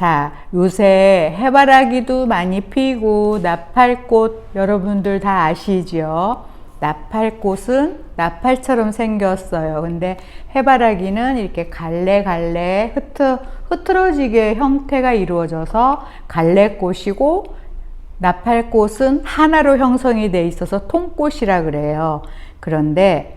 자, 요새 해바라기도 많이 피고 나팔꽃 여러분들 다 아시죠? 나팔꽃은 나팔처럼 생겼어요. 근데 해바라기는 이렇게 갈래갈래 흐트, 흐트러지게 형태가 이루어져서 갈래꽃이고 나팔꽃은 하나로 형성이 돼 있어서 통꽃이라 그래요. 그런데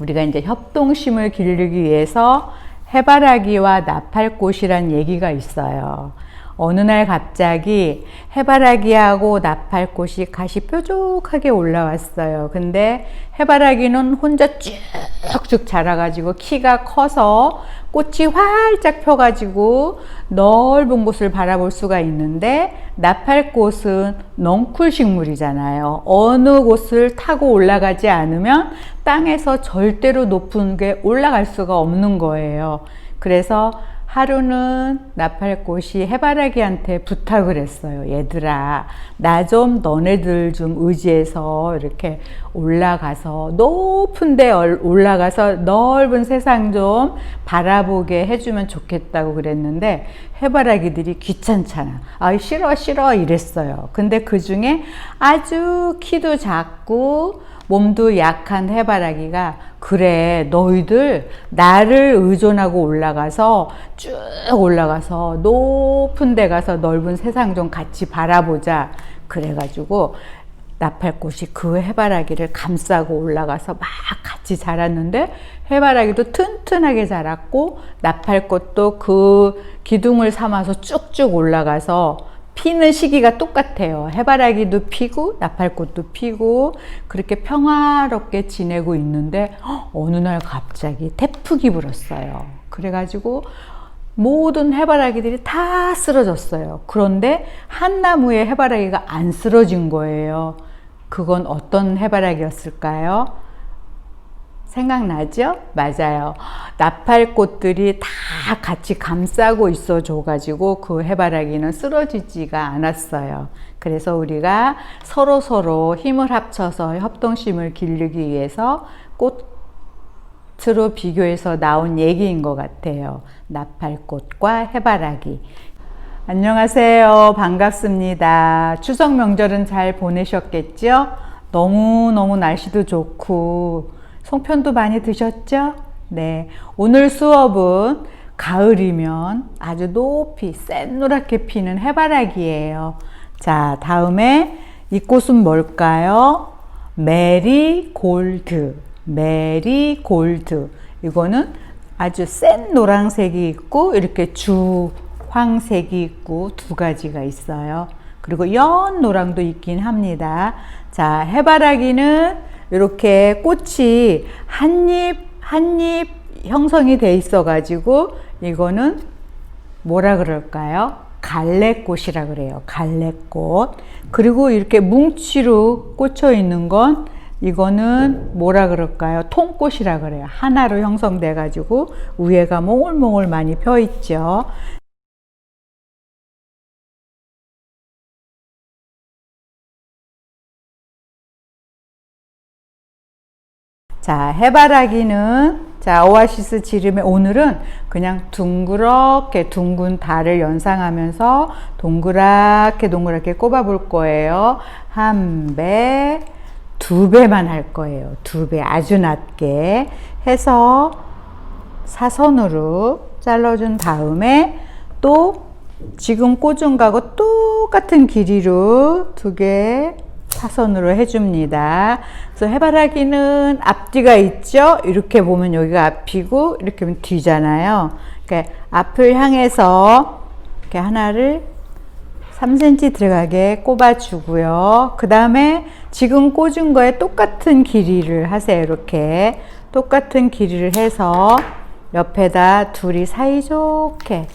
우리가 이제 협동심을 기르기 위해서 해바라기와 나팔꽃이란 얘기가 있어요. 어느 날 갑자기 해바라기하고 나팔꽃이 가시 뾰족하게 올라왔어요. 근데 해바라기는 혼자 쭉쭉 자라가지고 키가 커서 꽃이 활짝 펴가지고 넓은 곳을 바라볼 수가 있는데 나팔꽃은 넝쿨 식물이잖아요. 어느 곳을 타고 올라가지 않으면 땅에서 절대로 높은 게 올라갈 수가 없는 거예요. 그래서 하루는 나팔꽃이 해바라기한테 부탁을 했어요. 얘들아, 나 좀 너네들 좀 의지해서 이렇게 올라가서 높은 데 올라가서 넓은 세상 좀 바라보게 해주면 좋겠다고 그랬는데 해바라기들이 귀찮잖아. 아, 싫어, 싫어 이랬어요. 근데 그 중에 아주 키도 작고 몸도 약한 해바라기가 그래 너희들 나를 의존하고 올라가서 쭉 올라가서 높은 데 가서 넓은 세상 좀 같이 바라보자. 그래가지고 나팔꽃이 그 해바라기를 감싸고 올라가서 막 같이 자랐는데 해바라기도 튼튼하게 자랐고 나팔꽃도 그 기둥을 삼아서 쭉쭉 올라가서 피는 시기가 똑같아요. 해바라기도 피고 나팔꽃도 피고 그렇게 평화롭게 지내고 있는데 어느 날 갑자기 태풍이 불었어요. 그래가지고 모든 해바라기들이 다 쓰러졌어요. 그런데 한 나무의 해바라기가 안 쓰러진 거예요. 그건 어떤 해바라기였을까요? 생각나죠? 맞아요. 나팔꽃들이 다 같이 감싸고 있어 줘가지고 그 해바라기는 쓰러지지가 않았어요. 그래서 우리가 서로 서로 힘을 합쳐서 협동심을 기르기 위해서 꽃으로 비교해서 나온 얘기인 것 같아요. 나팔꽃과 해바라기. 안녕하세요. 반갑습니다. 추석 명절은 잘 보내셨겠죠? 너무너무 날씨도 좋고, 송편도 많이 드셨죠? 네. 오늘 수업은 가을이면 아주 높이 샛노랗게 피는 해바라기예요. 자, 다음에 이 꽃은 뭘까요? 메리 골드. 메리 골드. 이거는 아주 센 노란색이 있고 이렇게 주황색이 있고 두 가지가 있어요. 그리고 연 노랑도 있긴 합니다. 자, 해바라기는 이렇게 꽃이 한 잎, 한잎 형성이 돼 있어 가지고 이거는 뭐라 그럴까요? 갈래꽃이라 그래요. 갈래꽃. 그리고 이렇게 뭉치로 꽂혀 있는 건 이거는 뭐라 그럴까요? 통꽃이라 그래요. 하나로 형성돼 가지고 위에가 몽글몽글 많이 펴 있죠. 자, 해바라기는 자, 오아시스 지름의 오늘은 그냥 둥그렇게 둥근 달을 연상하면서 동그랗게 동그랗게 꼽아 볼 거예요. 한 배, 두 배만 할 거예요. 두 배, 아주 낮게 해서 사선으로 잘라준 다음에 또 지금 꽂은 거하고 똑같은 길이로 두 개 사선으로 해줍니다. 그래서 해바라기는 앞뒤가 있죠? 이렇게 보면 여기가 앞이고, 이렇게 보면 뒤잖아요. 그러니까 앞을 향해서 이렇게 하나를 3cm 들어가게 꼽아주고요. 그 다음에 지금 꽂은 거에 똑같은 길이를 하세요. 이렇게. 똑같은 길이를 해서 옆에다 둘이 사이좋게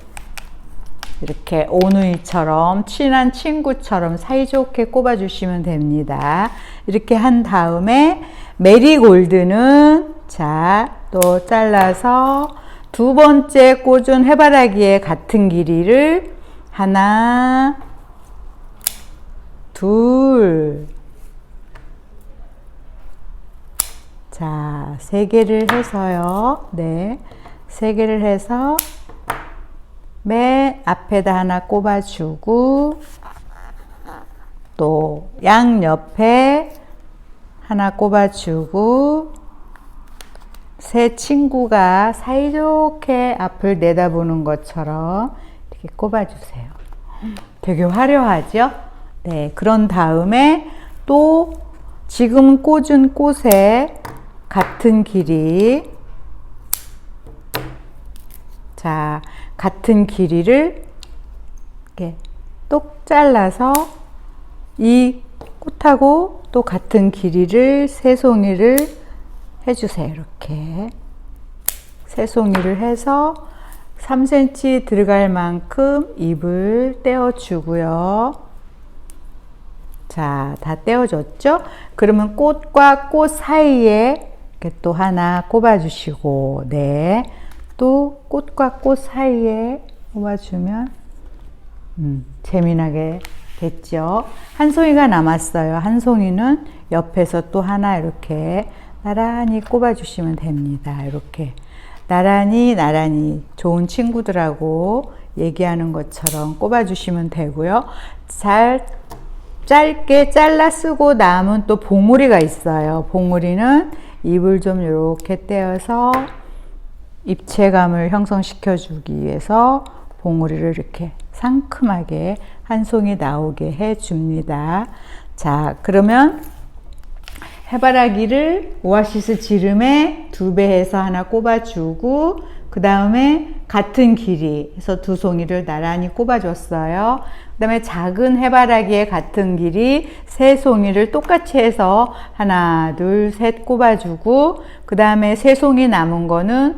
이렇게 오누이처럼 친한 친구처럼 사이좋게 꼽아주시면 됩니다. 이렇게 한 다음에 메리골드는 자, 또 잘라서 두 번째 꽂은 해바라기에 같은 길이를 하나, 둘, 자, 세 개를 해서요. 네. 세 개를 해서 맨 앞에다 하나 꼽아주고 또 양 옆에 하나 꼽아주고 새 친구가 사이좋게 앞을 내다보는 것처럼 이렇게 꼽아주세요. 되게 화려하죠? 네, 그런 다음에 또 지금 꽂은 꽃에 같은 길이 자, 같은 길이를 이렇게 똑 잘라서 이 꽃하고 또 같은 길이를 세 송이를 해주세요. 이렇게 세 송이를 해서 3cm 들어갈 만큼 잎을 떼어주고요. 자, 다 떼어줬죠? 그러면 꽃과 꽃 사이에 또 하나 꼽아주시고, 네. 또 꽃과 꽃 사이에 꼽아주면, 음, 재미나게 됐죠? 한 송이가 남았어요. 한 송이는 옆에서 또 하나 이렇게 나란히 꼽아주시면 됩니다. 이렇게. 나란히, 나란히 좋은 친구들하고 얘기하는 것처럼 꼽아주시면 되고요. 잘 짧게 잘라 쓰고 남은 또 봉우리가 있어요. 봉우리는 잎을 좀 이렇게 떼어서 입체감을 형성시켜 주기 위해서 봉우리를 이렇게 상큼하게 한 송이 나오게 해 줍니다. 자, 그러면 해바라기를 오아시스 지름에 두 배 해서 하나 꼽아주고 그 다음에 같은 길이 해서 두 송이를 나란히 꼽아줬어요. 그 다음에 작은 해바라기에 같은 길이 세 송이를 똑같이 해서 하나, 둘, 셋 꼽아주고 그 다음에 세 송이 남은 거는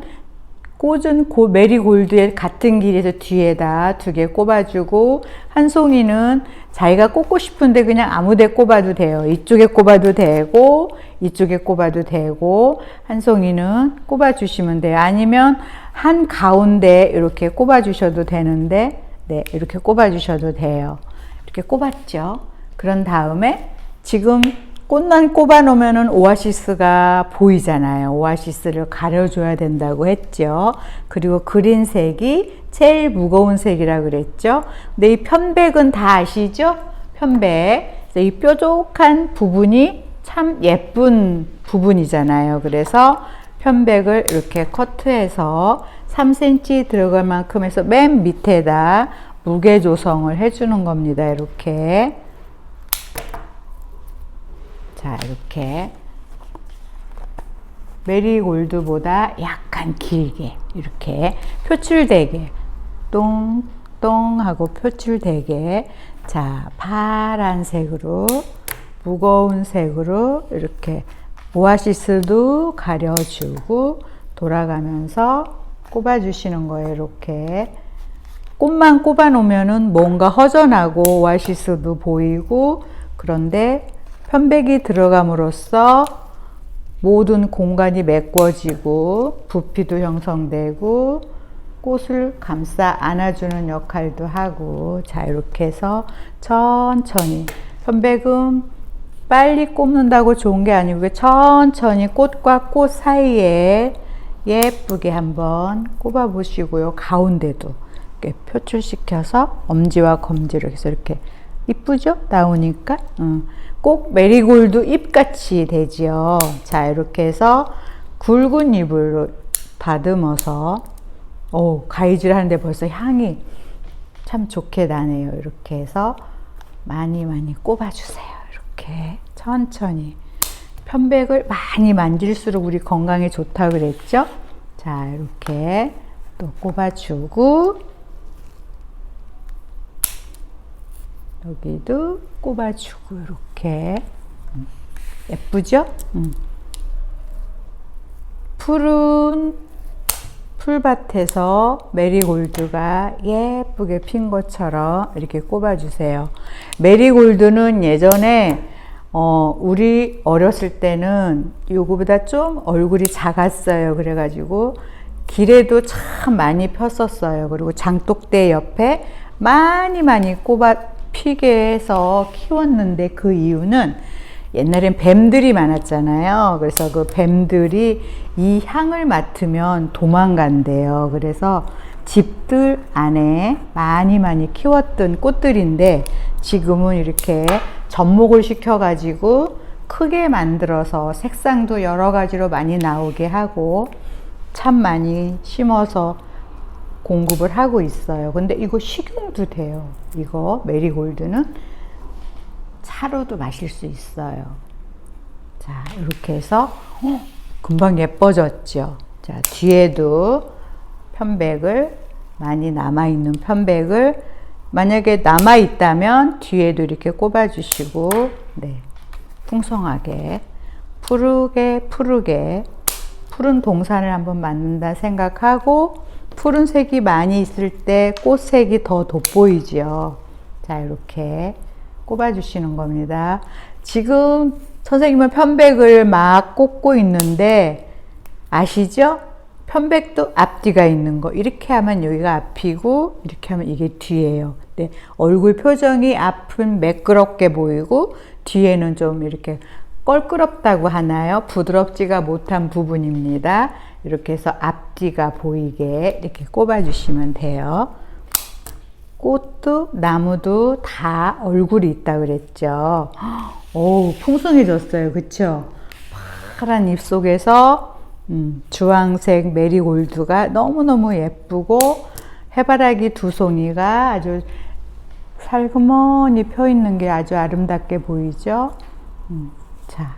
꽂은 고, 메리 골드의 같은 길이에서 뒤에다 두 개 꼽아주고 한 송이는 자기가 꽂고 싶은데 그냥 아무데 꼽아도 돼요. 이쪽에 꼽아도 되고 이쪽에 꼽아도 되고 한 송이는 꼽아주시면 돼요. 아니면 한 가운데 이렇게 꼽아주셔도 되는데 네 이렇게 꼽아주셔도 돼요. 이렇게 꼽았죠. 그런 다음에 지금 꽃만 꼽아 놓으면은 오아시스가 보이잖아요. 오아시스를 가려줘야 된다고 했죠. 그리고 그린 색이 제일 무거운 색이라 그랬죠. 근데 이 편백은 다 아시죠? 편백. 이 뾰족한 부분이 참 예쁜 부분이잖아요. 그래서 편백을 이렇게 커트해서 3cm 들어갈 만큼 해서 맨 밑에다 무게 조성을 해주는 겁니다. 이렇게. 자, 이렇게. 메리골드보다 약간 길게 이렇게. 표출되게. 똥똥 하고 표출되게. 자, 파란색으로 무거운 색으로 이렇게 오아시스도 가려주고 돌아가면서 꼽아주시는 거예요. 이렇게. 꽃만 꼽아 놓으면은 뭔가 허전하고 오아시스도 보이고 그런데 편백이 들어감으로써 모든 공간이 메꿔지고 부피도 형성되고 꽃을 감싸 안아주는 역할도 하고 자 이렇게 해서 천천히 편백은 빨리 꼽는다고 좋은 게 아니고 천천히 꽃과 꽃 사이에 예쁘게 한번 꼽아 보시고요. 가운데도 이렇게 표출시켜서 엄지와 검지를 해서 이렇게 이쁘죠 나오니까 응. 꼭 메리골드 잎같이 되지요. 자, 이렇게 해서 굵은 잎을 다듬어서, 오, 가위질 하는데 벌써 향이 참 좋게 나네요. 이렇게 해서 많이 많이 꼽아주세요. 이렇게 천천히. 편백을 많이 만질수록 우리 건강에 좋다 그랬죠? 자, 이렇게 또 꼽아주고, 여기도 꼽아주고 이렇게 음, 예쁘죠? 음. 푸른 풀밭에서 메리골드가 예쁘게 핀 것처럼 이렇게 꼽아주세요. 메리골드는 예전에 어, 우리 어렸을 때는 요거보다 좀 얼굴이 작았어요. 그래가지고 길에도 참 많이 폈었어요. 그리고 장독대 옆에 많이 많이 꼽아 피게 해서 키웠는데 그 이유는 옛날엔 뱀들이 많았잖아요. 그래서 그 뱀들이 이 향을 맡으면 도망간대요. 그래서 집들 안에 많이 많이 키웠던 꽃들인데 지금은 이렇게 접목을 시켜가지고 크게 만들어서 색상도 여러 가지로 많이 나오게 하고 참 많이 심어서 공급을 하고 있어요. 근데 이거 식용도 돼요. 이거 메리골드는 차로도 마실 수 있어요. 자, 이렇게 해서 어, 금방 예뻐졌죠. 자, 뒤에도 편백을 많이 남아 있는 편백을 만약에 남아 있다면 뒤에도 이렇게 꼽아 주시고 네. 풍성하게 푸르게 푸르게 푸른 동산을 한번 만든다 생각하고 푸른색이 많이 있을 때 꽃색이 더 돋보이지요. 자, 이렇게 꼽아 주시는 겁니다. 지금 선생님은 편백을 막 꽂고 있는데 아시죠? 편백도 앞뒤가 있는 거. 이렇게 하면 여기가 앞이고 이렇게 하면 이게 뒤예요. 네, 얼굴 표정이 앞은 매끄럽게 보이고 뒤에는 좀 이렇게 껄끄럽다고 하나요? 부드럽지가 못한 부분입니다. 이렇게 해서 앞뒤가 보이게 이렇게 꼽아 주시면 돼요. 꽃도 나무도 다 얼굴이 있다 그랬죠. 오, 풍성해졌어요. 그쵸? 파란 잎 속에서 음, 주황색 메리골드가 너무너무 예쁘고 해바라기 두 송이가 아주 살그머니 펴 있는 게 아주 아름답게 보이죠? 음, 자,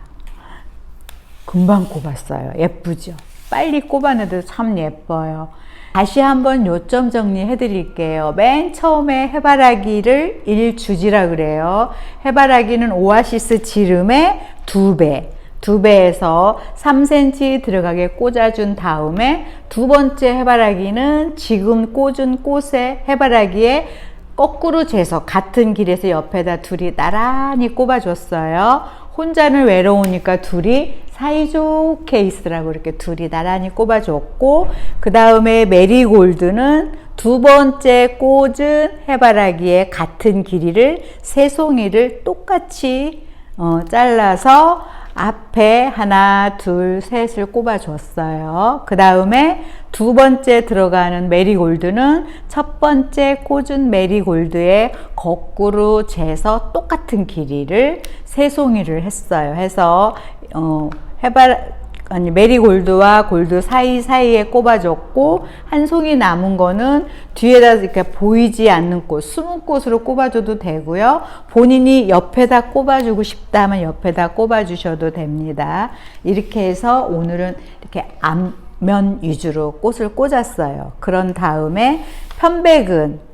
금방 꼽았어요. 예쁘죠? 빨리 꼽아내도 참 예뻐요. 다시 한번 요점 정리해 드릴게요. 맨 처음에 해바라기를 1주지라 그래요. 해바라기는 오아시스 지름의 두 배. 두 배에서 3cm 들어가게 꽂아준 다음에 두 번째 해바라기는 지금 꽂은 꽃의 해바라기에 거꾸로 재서 같은 길에서 옆에다 둘이 나란히 꼽아줬어요. 혼자는 외로우니까 둘이 사이좋게 있으라고 이렇게 둘이 나란히 꼽아줬고 그 다음에 메리골드는 두 번째 꽂은 해바라기에 같은 길이를 세 송이를 똑같이 어, 잘라서 앞에 하나, 둘, 셋을 꼽아줬어요. 그 다음에 두 번째 들어가는 메리골드는 첫 번째 꽂은 메리골드에 거꾸로 재서 똑같은 길이를 세 송이를 했어요. 해서 어, 해발 아니 메리골드와 골드 사이사이에 꼽아줬고 한 송이 남은 거는 뒤에다 이렇게 보이지 않는 꽃, 숨은 꽃으로 꼽아줘도 되고요. 본인이 옆에다 꼽아주고 싶다면 옆에다 꼽아주셔도 됩니다. 이렇게 해서 오늘은 이렇게 앞면 위주로 꽃을 꽂았어요. 그런 다음에 편백은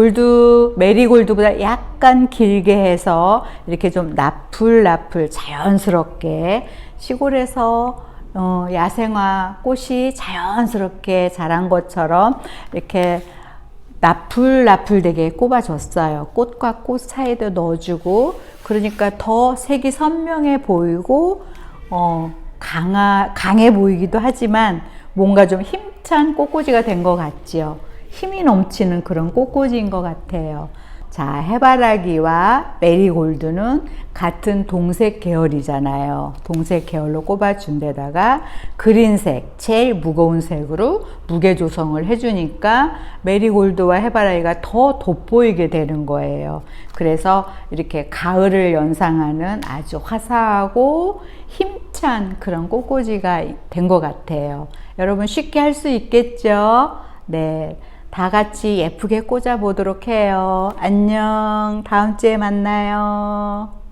골드 메리골드보다 약간 길게 해서 이렇게 좀 나풀나풀 자연스럽게 시골에서 어, 야생화 꽃이 자연스럽게 자란 것처럼 이렇게 나풀나풀되게 꼽아줬어요. 꽃과 꽃 사이도 넣어주고 그러니까 더 색이 선명해 보이고 어, 강하, 강해 보이기도 하지만 뭔가 좀 힘찬 꽃꽂이가 된 것 같지요. 힘이 넘치는 그런 꽃꽂이인 것 같아요. 자, 해바라기와 메리골드는 같은 동색 계열이잖아요. 동색 계열로 꼽아준 데다가 그린색, 제일 무거운 색으로 무게 조성을 해주니까 메리골드와 해바라기가 더 돋보이게 되는 거예요. 그래서 이렇게 가을을 연상하는 아주 화사하고 힘찬 그런 꽃꽂이가 된 것 같아요. 여러분 쉽게 할 수 있겠죠? 네. 다 같이 예쁘게 꽂아 보도록 해요. 안녕. 다음 주에 만나요.